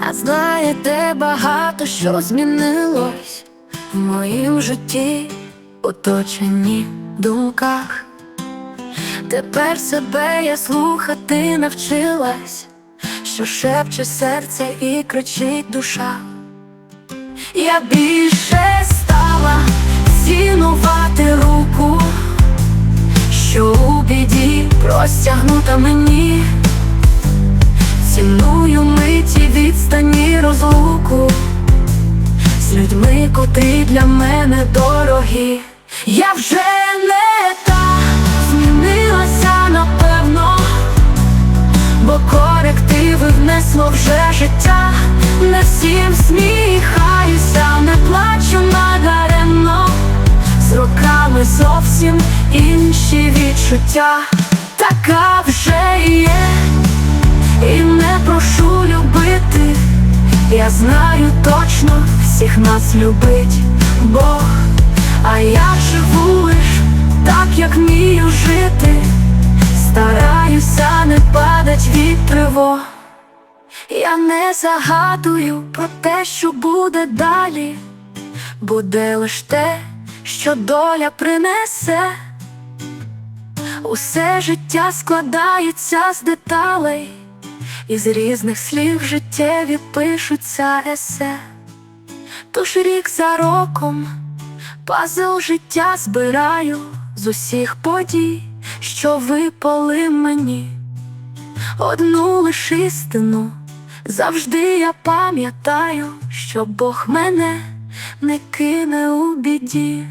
А знаєте, багато що змінилось в моїм житті, оточенні думках. Тепер себе я слухати навчилась, що шепче серце і кричить душа. Я більше стала цінувати руку, що у біді простягнута мені. Людьми, котрі для мене дорогі. Я вже не та змінилася напевно, бо корективи внесло вже життя. Не всім сміхаюся, не плачу надаремно. З роками зовсім інші відчуття. Така вже є, і не прошу любити. Я знаю точно, всіх нас любить Бог, а я живу лиш так, як вмію жити. Стараюся не падать від тривог. Я не загадую про те, що буде далі, буде лиш те, що доля принесе. Усе життя складається з деталей, із різних слів життєві пишуться есе. Тож рік за роком пазл життя збираю з усіх подій, що випали мені. Одну лиш істину завжди я пам'ятаю, що Бог мене не кине у біді.